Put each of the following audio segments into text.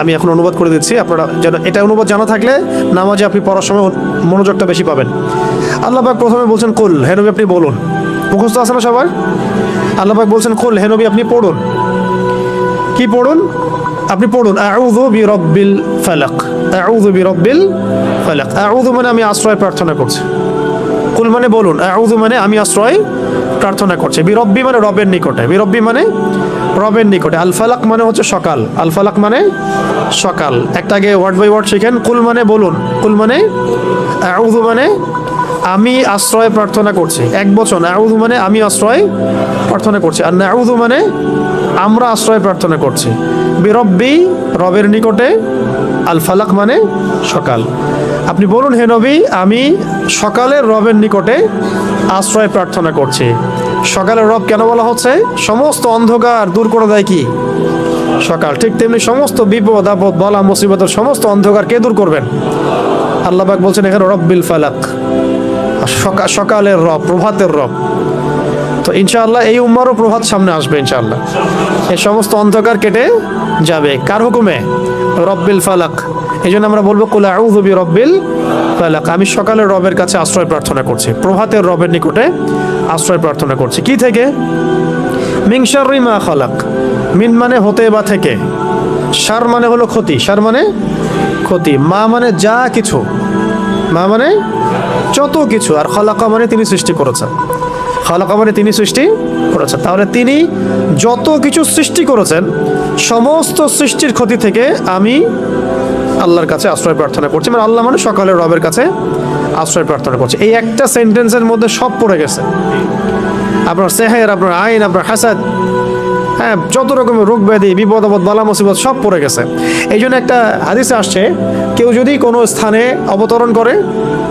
আমি এখন অনুবাদ করে দিচ্ছি। আপনারা যেন, এটা অনুবাদ জানা থাকলে নামাজে আপনি পড়ার সময় মনোযোগটা বেশি পাবেন। আল্লাহ পাক প্রথমে বলছেন, কুল হেনবি আপনি বলুন। মুখস্থ আছে না সবার? আল্লাহ পাক বলছেন, কুল হেনবি আপনি পড়ুন। কি পড়ুন? আপনি পড়ুন, আউযু বিরাব্বিল ফালাক। আউযু বিরাব্বিল ফালাক। আউযু মানে আমি আশ্রয় প্রার্থনা করছি। কুল মানে বলুন। আউযু মানে আমি আশ্রয় প্রার্থনা করছি। বিরব্বি মানে রবের নিকটে। বিরব্বি মানে রবের নিকটে। আল ফালাক মানে হচ্ছে সকাল। আল ফালাক মানে সকাল। একটা আগে ওয়ার্ড বাই ওয়ার্ড শিখেন। কুল মানে বলুন। কুল মানে আউযু মানে আমি আশ্রয় প্রার্থনা করছি। এক বচন, আউযু মানে আমি আশ্রয় প্রার্থনা করছি। আর নাউযু মানে আমরা আশ্রয় প্রার্থনা করছি। বিরব্বি রবের নিকটে। আল ফালাক মানে সকাল। আপনি বলুন, হে নবী, আমি সকালের রবের নিকটে আশ্রয় প্রার্থনা করছি। সকালের রব কেন বলা হচ্ছে? সমস্ত অন্ধকার দূর করে দেয় কি? সকাল, ঠিক তেমনি সমস্ত বিপদ, আপদ, বলা, মুসিবতের সমস্ত অন্ধকার কে দূর করবেন? আল্লাহ পাক বলছেন, এখানে রব্বিল ফালাক। সকাল সকালের রব, প্রভাতের রব। তো ইনশাআল্লাহ এই উম্মারও প্রভাত সামনে আসবে ইনশাআল্লাহ। এই সমস্ত অন্ধকার কেটে যাবে। কার হুকুমে? রব্বিল ফালাক। এই জন্য আমরা বলব, কুল রব্বিল ফালাক। আমি সকালের রবের কাছে আশ্রয় প্রার্থনা করছি। প্রভাতের রবের নিকটে আশ্রয় প্রার্থনা করছি। কি থেকে? মিংসারি মা খালাক। মিন মানে হতে বা থেকে। সার মানে হলো ক্ষতি। সার মানে ক্ষতি। মা মানে যা কিছু। মা মানে যত কিছু। আর খালাকা মানে তিনি সৃষ্টি করেছেন। খালাকা মানে তিনি সৃষ্টি করেছেন। তাহলে তিনি যত কিছু সৃষ্টি করেছেন সমস্ত সৃষ্টির ক্ষতি থেকে আমি আল্লাহর কাছে আশ্রয় প্রার্থনা করছি। মানে আল্লাহ মানে সকালের রবের কাছে আশ্রয় প্রার্থনা করছি। এই একটা সেন্টেন্সের মধ্যে সব পড়ে গেছে। আপনার সেহের, আপনার আইন, আপনার হাসাদ হ্যাঁ যত রকমের রোগ ব্যাধি, বিপদ, আপদ, বালা, মুসিবত সব পড়ে গেছে। এই জন্য একটা হাদিসে আসছে, কেউ যদি কোনো স্থানে অবতরণ করে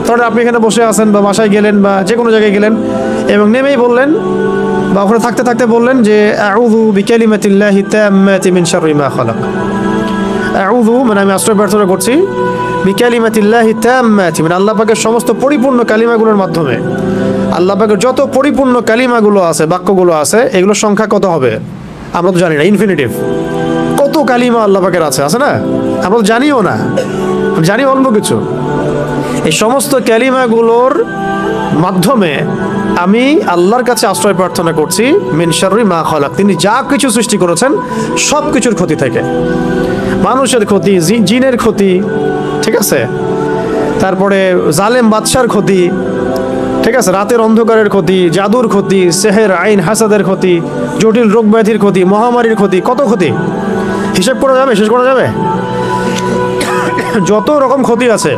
তাহলে আপনি এখানে বসে আছেন বা বাসায় গেলেন বা যে কোনো জায়গায় গেলেন এবং নেমেই বললেন বা ওখানে থাকতে থাকতে বললেন যে, আউযু বিকালিমাতিল্লাহি তাম্মাতি মিন শাররি মা খালাক। আউযু মানে আমি আশ্রয় প্রার্থনা করছি, বিকালিমাতিল্লাহি তাম্মাতি মানে আল্লাহ পাকের সমস্ত পরিপূর্ণ কালিমাগুলোর মাধ্যমে। আল্লাহ পাকের যত পরিপূর্ণ কালিমাগুলো আছে, বাক্যগুলো আছে, এগুলোর সংখ্যা কত হবে? আমরা তো জানি না ইনফিনিটিভ কত কালিমা আল্লাহ পাকের আছে আছে না? আমরা তো জানিও না। জানি অল্প কিছু। এই সমস্ত ক্যালিমাগুলোর মাধ্যমে আমি আল্লাহর কাছে আশ্রয় প্রার্থনা করছি মিনসারি মা খলাক। তিনি যা কিছু সৃষ্টি করেছেন সব কিছুর ক্ষতি থেকে। মানুষের ক্ষতি জিনের ক্ষতি, ঠিক আছে? তারপরে জালেম বাদশার ক্ষতি, ঠিক আছে? রাতের অন্ধকারের ক্ষতি, জাদুর ক্ষতি, সেহের আইন হাসাদের ক্ষতি, জটিল রোগ ব্যাধির ক্ষতি, মহামারীর ক্ষতি, কত ক্ষতি? হিসেব করা যাবে? শেষ করা যাবে? যত রকম ক্ষতি আছে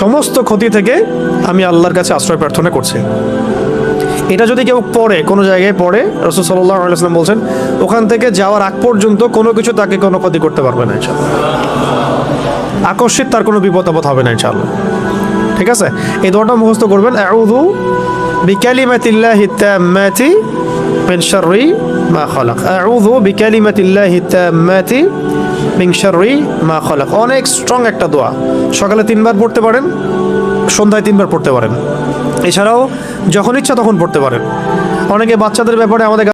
সমস্ত ক্ষতি থেকে আমি আল্লাহর কাছে আশ্রয় প্রার্থনা করছি। এটা যদি কেউ পড়ে, কোনো জায়গায় পড়ে, রসুল আলাইসলাম বলছেন, ওখান থেকে যাওয়ার আগ পর্যন্ত কোনো কিছু তাকে কোনো ক্ষতি করতে পারবে না ইনশাল্লাহ আকস্মিক তার কোনো বিপদ আপদ হবে না ইনশাল্লাহ ঠিক আছে? এই দোয়াটা মুখস্থ করবেন। আউযু বিকালিমাতিল্লাহি তাম্মাতি মিন শাররি মা খালাক। আউযু বিকালিমাতিল্লাহি তাম্মাতি মিন মা খালাক। অনেক স্ট্রং একটা দোয়া। সকালে তিনবার পড়তে পারেন, সন্ধ্যায় তিনবার পড়তে পারেন। এছাড়াও যখন ইচ্ছা তখন পড়তে পারেন। অনেকে বাচ্চাদের ব্যাপারে আমাদের